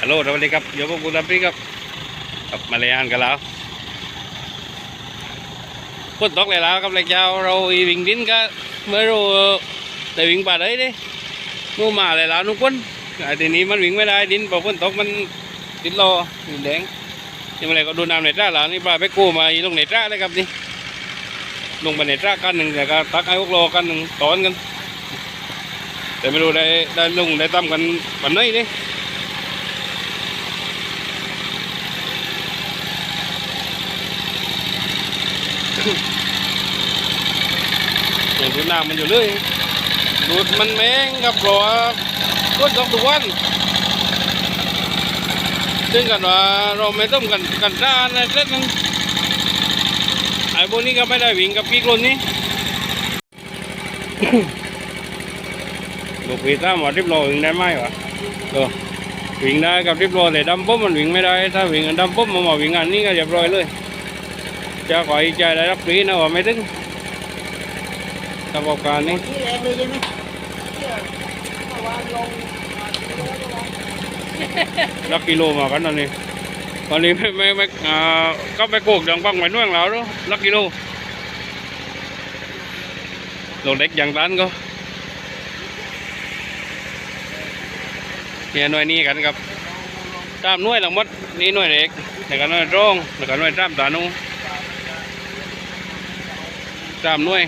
ฮัลโหลสวัสดีครับโยกกุลพี่ครับกับมาเลย่านกันแล้วพูดตกเลยแล้วครับเลยเจ้าเราอีวิ่งดินก็เมื่อเราได้วิ่งป่าได้ดินู่มาเลยแล้วนุ่ง quân ไอ้ทีนี้มันวิ่งไม่ได้ดินพอฝนตกมันติดรอดินแดงยังไงก็ดูน้ำในจ้าแล้วนี่ปลาไปกู้มาลงในจ้าเลยครับนี่ลงไปในจ้ากันหนึ่งแต่ก็ตักไอ้พวกโลกันหนึ่งตอนกัน แต่ไม่รู้ได้ได้ลงได้ตั้มกันวันไหนดิ อย่างที่น้ำมันอยู่เลยดูดมันแมงกับหลอก็ต้องทุกวันซึ่งกันว่าเราไม่ต้องกันกันด้านอะไรเส้นนั้นไอ้พวกนี้ก็ไม่ได้วิ่งกับพี่คนนี้ลูกพี่ตามว่าทิปโลวิ่งได้ไหมวะเออวิ่งได้กับทิปโลแต่ดำปุ๊บมันวิ่งไม่ได้ ถ้าวิ่งอันดำปุ๊บมันมาวิ่งอันนี้ก็เรียบร้อยเลยจะขออีกใจได้รับฟรีนะว่าไม่ถึง รับการนี้นี่แรงเลยใช่ไหมเมื่อวานลงลักกิโลมากันตอนนี้ตอนนี้ไม่ไม่ไม่อ่าก็ไปโกกดังปังไปนู่นแล้วเนอะลักกิโลโลเล็กอย่างนั้นก็เนี่ยหน่วยนี้กันครับตามหน่วยหลังมดนี่หน่วยเล็กแล้วก็หน่วยตรงแล้วก็หน่วยตามตานุตามหน่วย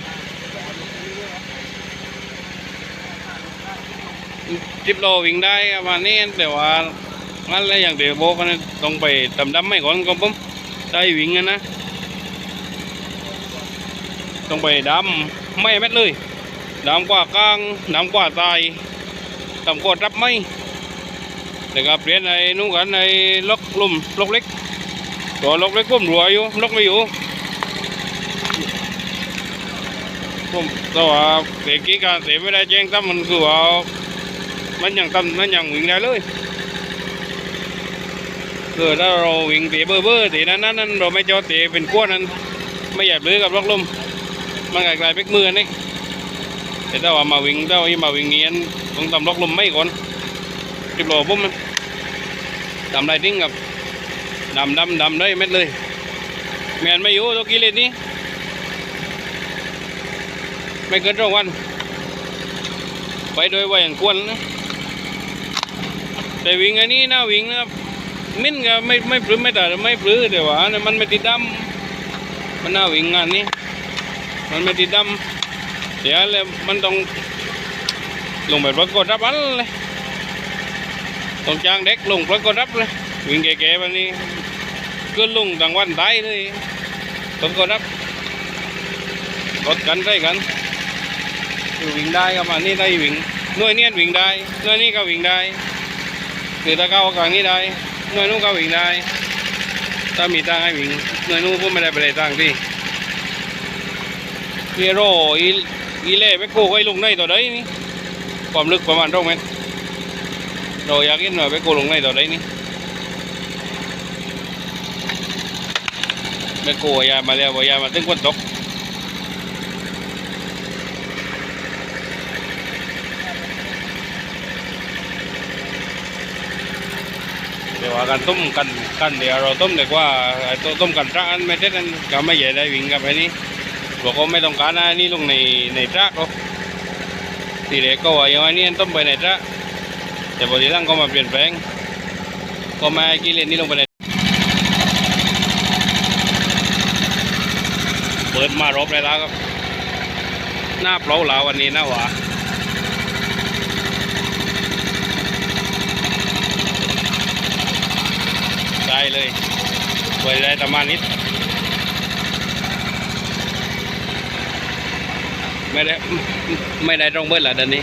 จิบโลวิ่งได้ประมาณนี้แต่ว่านั่นแหละอย่างเดียวโบกนต้องไปดำดำไม่ก่อนก็ปุ๊บได้วิ่งอะนะต้องไปดำไม่เม็ดเลยดำกว่ากลางดำกว่าตายดำกว่ารับไม่แต่ก็เปลี่ยนไอ้นู้นกันไอ้ล็อกลุ่มล็อกเล็กตัวล็อกเล็กก้มรัวอยู่ล็อกไม่อยู่ผมแต่ว่าเด็กกี้การเสียไม่ได้แจ้งตั้มมันคือว่า มันยังตั้มมันยังวิ่งได้เลยคือถ้าเราวิ่งเตะเบอร์เบอร์เตะนั้นนั้นนั้นเราไม่จอเตะเป็นขั้วนั้น ไม่อยากลื้อกับล็อกลมมันกลายเป็นมือนี่แต่ถ้าว่ามาวิ่งถ้าว่ามาวิ่งเงี้ยต้องทำล็อกลมไม่ก่อนจิบโลปุ๊บมันดำไรทิ้งกับดำดำดำได้เม็ดเลยแมนไม่อยู่ตัวกี้เลนนี้ไม่เกินสองวัน ไปโดยว่าอย่างควรนะ แต่วิ่งอันนี้นะวิ่งนะครับมิ้นก็ไม่ไม่ปลื้มไม่แต่ไม่ปลื้มแต่ว่าเนี่ยมันไม่ติดดำมันน่าวิ่งงานนี้ มันไม่ติดดำเดี๋ยวเลยมันต้องลงไปประกดรับอันเลยต้องจ้างเด็กลงประกดรับเลยวิ่งแก่ๆแบบนี้ก็ลงต่างวันตายเลยประกดรับกดกันได้กันคือวิ่งได้ก็มานี่ได้วิ่งหน่วยเนี้ยวิ่งได้หน่วยนี้ก็วิ่งได้ คือถ้าเข้ากลางนี้ได้หน่วยนู้นก็วิ่งได้ ถ้ามีตังให้วิ่งหน่วยนู้นก็ไม่ได้ไปได้ตังค์ที่พี่โรอีอีเล่ไปโก้ไอ้ลงในตัวใดนี่ความลึกประมาณตรงเมเราอยากเห็นหน่อยไปโก้ลงในตัวใดนี่ไปโก้ยามาแล้วยามาถึงคนตก เดี๋ยวว่ากันต้มกันกันเดี๋ยวเราต้มดีกว่าไอ้ต้มกันจ้าอันไม่ได้นั่นก็ไม่ใหญ่ได้วิ่งกับไอ้นี่บอกว่าไม่ต้องการอันนี้ลงในในจ้าก็ทีเด็กก็ว่าอย่างนี้ต้มไปในจ้าแต่พอทีหลังก็มาเปลี่ยนแปลงก็มากินเลนนี้ลงไปในเปิดมารบเลยแล้วครับหน้าเปล่าหลาวันนี้น้าหวา ได้เลยไว้ได้ประมาณนิดไม่ได้ไม่ได้ตรงเบิดละเดือนนี้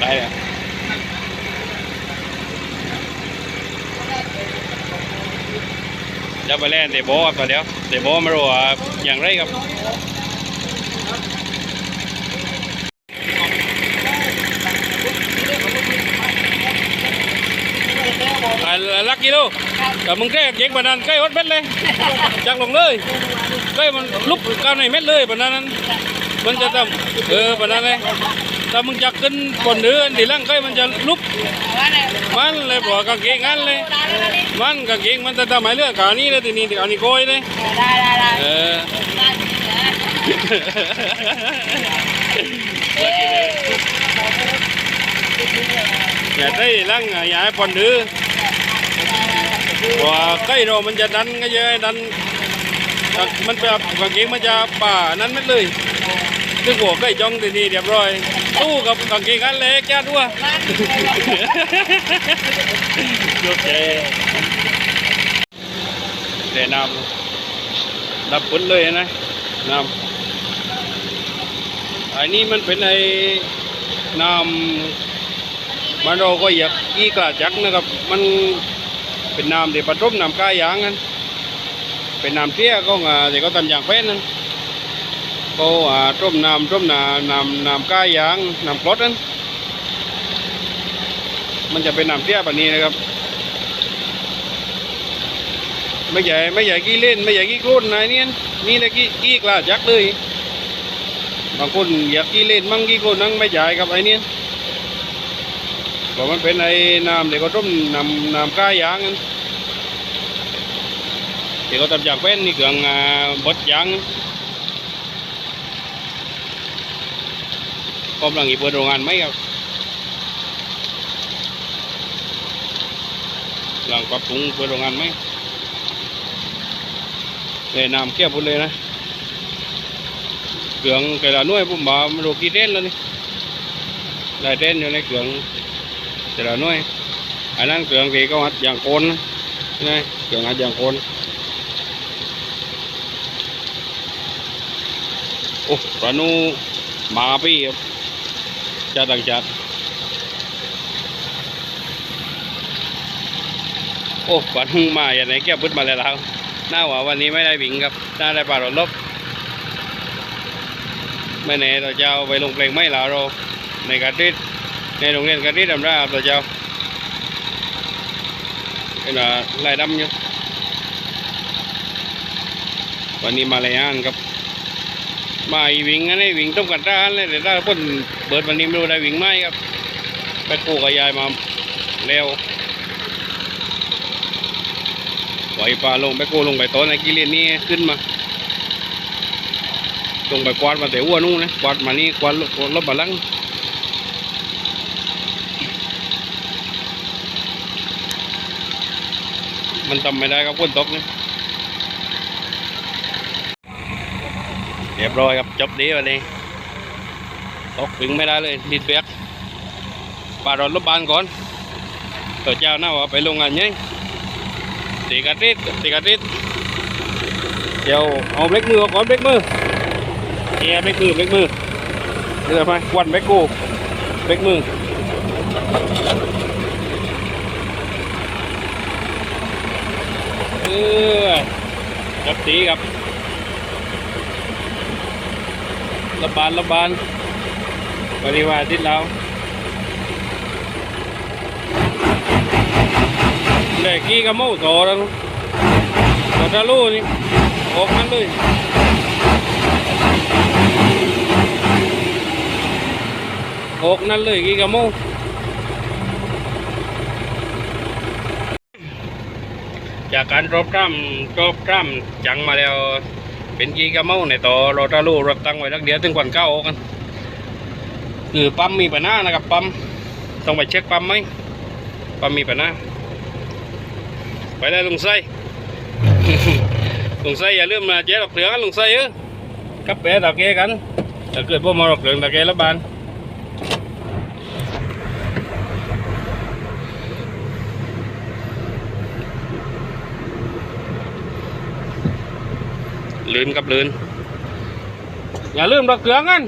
ได้อะจะไปเล่นเตะโบครับตัวเดียวเตะโบไม่รู้ว่าอย่างไรครับอ่าลักกิโล แต่มึงแค่เก่งปานนั้นใกล้วัดเม็ดเลยจังลงเลยใกล้มันลุกก้าวในเม็ดเลยปานนั้นมันจะทำเออปานนั้นเลยถ้ามึงจะขึ้นบนเรือดีล่างใกล้มันจะลุกมันเลยบอกกางเกงงั้นเลยมันกางเกงมันจะทำไมเลือกขานี้เลยทีนี้เอานี่โกยเลยได้ได้ได้เออได้จริงนะเอ๊ะอย่าได้ล่างอย่าให้ปนดื้อ ว่าใกล้เรามันจะดันก็เยอะดันมันแบบกางเกงมันจะป่านั้นไม่เลยซึ่งหัวใกล้จ้องทีนีเรียบร้อยตู้กับกางเกงกันเล็กจ้าด้วยโอเคเดน้ำดับปุ้นเลยนะน้ำอันนี้มันเป็นไอ้น้ำมันเราก็อยากกี้กระจักนะครับมัน เป็นน้ำเดี๋ยวปฐมน้ำกายยางกันเป็นน้ำเตี้ยก็งาเดี๋ยวก็ทำอย่างเป็นนั่นก็อ่าต้มน้ำต้มน้ำน้ำน้ำกายยางน้ำกรดนั่นมันจะเป็นน้ำเตี้ยแบบนี้นะครับ ไม่ใหญ่ไม่ใหญ่กี้เล่น ไม่ใหญ่กี้โคลนนายเนี่ยนี่เลยกี้กี้กล้าจักเลยบางคนอยากกี้เล่นมั่งกี้โคลนนั่งไม่ใหญ่ครับไอ้เนี่ย บอกมันเป็นไอ้น้ำเด็กก็ต้มน้ำน้ำก้ายยางนั่นเด็กก็ทำจากเป็นนี่เครื่องบดยางกำลังอีเปิดโรงงานไหมครับหลังปรับปรุงเปิดโรงงานไหมเลยน้ำเกี่ยวพุ่นเลยนะเกลืองแต่ละหน่ยผมบอกมันโรกีเต้นแล้วนี่ได้เต้นอยู่ในเกลือง แต่ละน่วยอันนั้นเกลืองที่เขาหัดอย่างโคนนะนี่เกลืองหัดอย่างโคนโอ้ปลานูมาพี่ครับจัดต่างจัดโอ้ปลานูมาอย่างไหนแก้วพุดมาแล้ว หน้าว่าวันนี้ไม่ได้วิ่งครับน่าได้ปลารถลบไม่แน่เราจะเอาไปลงเพลงไม่หลาเราในกระติด ในโรงเรียนกระติดดำราครับเจะเอาเป็นว่าลายดำอยู่วันนี้มาเลยอ่านครับมาอีวิ่งอันนี้วิ่งต้องกันร้านเลยแต่ถ้าเพิ่นเบิดวันนี้ไม่รู้ได้วิ่งไหมครับไปกู้กับยายมาแล้วไหวปลาลงไปโกลงไปต้นไอ้กิเลนนี่ขึ้นมาลงไปกวาดมาแต่อ้วนนู่นนะกวาดมานี่กวาดรถรถบาลัง มันทำไม่ได้ครับพ้นตกนี่เรียบร้อยครับจบดีวันนี้ตกถึงไม่ได้เลยดิดเบียกปาดรถรถบานก่อนตัวเจ้าหน้าว่าไปลงงานนี้ตีกระติดตีกระติดเดี๋ยวเอาเบรกมือกก่อนเบรกมือเนี่ยเบรกมือเบรกมือเดี๋ยวไปควันเบรกกูเบรกมือ อจับตีครับระบานระบานบริวารทิศเราเด็กกี้กับมูโตแล้วโตทะลุนี่ออกนั่นเลยออกนั่นเลยกีกับมู จากการรบกล้ำรบกล้ำจังมาแล้ว เป็นกีกระเมาในต่อรถตาลูรถตั้งไว้ทักเดียวถึงกวันเก้าออกกันคือปั๊มมีปัญหานะครับปั๊มต้องไปเช็คปั๊มไหมปั๊มมีปัญหาไปเลยลุงไส้ลุงไส้อย่าลืมมาเจ๊ดอกเหลืองลุงไส้เออกับแปะตะเกกันถ้าเกิดพวกมาดอกเหลืองตะเกแล้วบาน ลืนกับลืนอย่าลืมดอกเหลืองกัน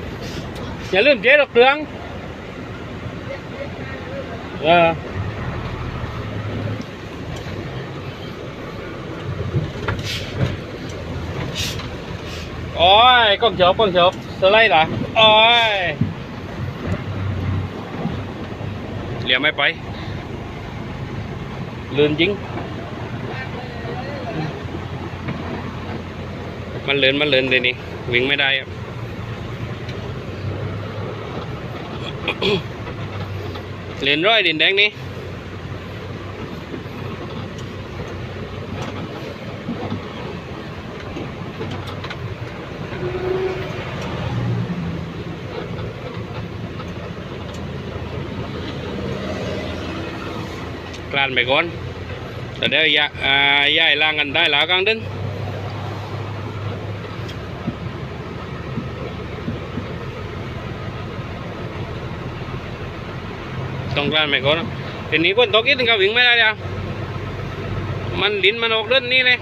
อย่าลืมเจ๊ดอกเหลืองเออโอ้ยกล้องเฉบกล้องเฉบสไลด์เหรอโอ้ยเหลียวไม่ไปลืนจริง มันเลือนมันเลือนเลยนี่วิ่งไม่ได้ครับเหรียญร้อยเหรียญแดงนี่กลานไปก่อนแต่เดี๋ยวย้ายอ่าย้ายล่างกันได้แล้วกลางดึง ต้องการไปก่อนนะทีนี้คนตกอีกถึงกับวิ่งไม่ได้แล้วมันดินมันออกเดินนี่เลย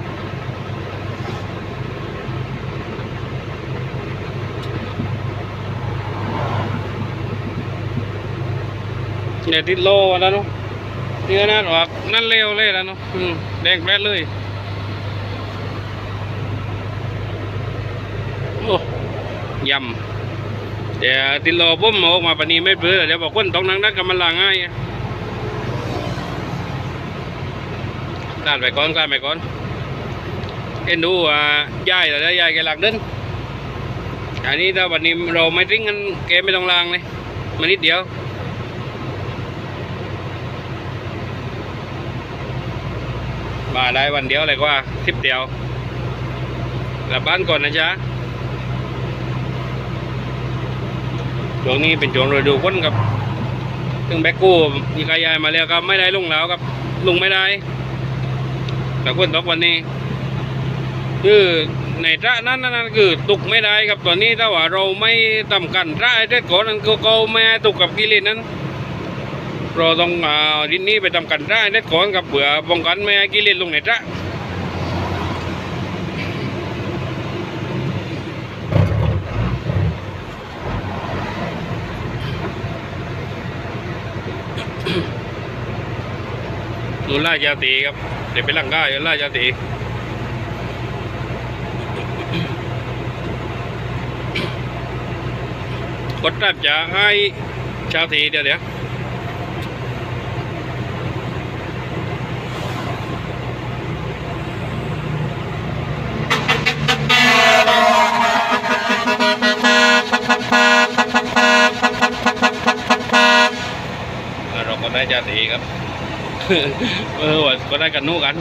เนี่ยติดโลแล้วเนาะนี่ก็น่าออกนั่นเร็วเลยแล้วเนาะอืมแดงแปดเลยโอ้ยำ เดี๋ยวติดโลปุ๊บออกมาปนี้ไม่เปลือเดี๋ยวบอกคนตกนังนักกับมันลางง่ายกานไปก่อนกลานไปก่อนเอ็นดูอ่าย้ายแต่ได้ย้ายแกหลักเดินอันนี้ถ้าวันนี้เราไม่ทิ้งกันแกไม่ต้องลางเลยมานิดเดียวมาได้วันเดียวเลยกว่าทิปเดียวกลับบ้านก่อนนะจ๊ะ ช่วงนี้เป็นช่วงฤดูฝนครับถึงแบกกู้มีกายายมาแล้วครับ ไม่ได้ลงแล้วครับ ลงไม่ได้แต่ฝนตกวันนี้ คือในพระนั้นนั่นคือตุกไม่ได้ครับตอนนี้ถ้าว่าเราไม่ทำกันระไอ้เด็ดก่อนนั้นก็ก็ไม่ตุกกับกิเลสนั้นเราต้องเอาดินนี้ไปทำกันระไอ้เด็ดก่อนกับเผื่อป้องกันไม่ให้กิเลสลงในพระ ดูล่าจาตีครับ เดี๋ยวไปลังก้าอยู่ล่าจาตีกดรับจะให้ชาวตีเดี๋ยวเดี๋ยวเราก็ได้จาตีครับ เออว่าก็ได้กันนู่กัน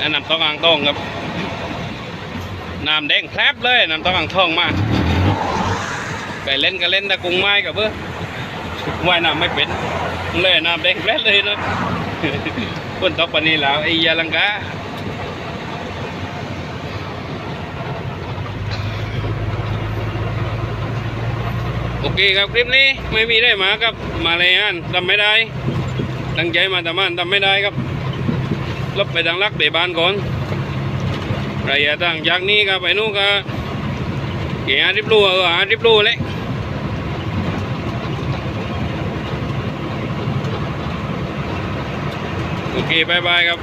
อันน้ำต้องอ่างทองครับน้ำแดงแคลบเลยน้ำต้องอ่างทองมากไปเล่นก็เล่นต่กุ้งไม้กับเพื่อว่ายน้ำไม่เป็นเลยน้ำแดงแคลบเลยนะคนตกปนนี้แล้วไอ้ยาลังกา อเคครับคลิปนี้ไม่มีได้หมาครับมาเลยอันทำไม่ได้ ตั้งใจมาทำมันทำไม่ได้ครับลบไปทางลักเบบานก่อนระยะทางจากนี้ครับไปนู่นก็เกี่ยริบลูเออหาริบลูเลยโอเคบายบายครับ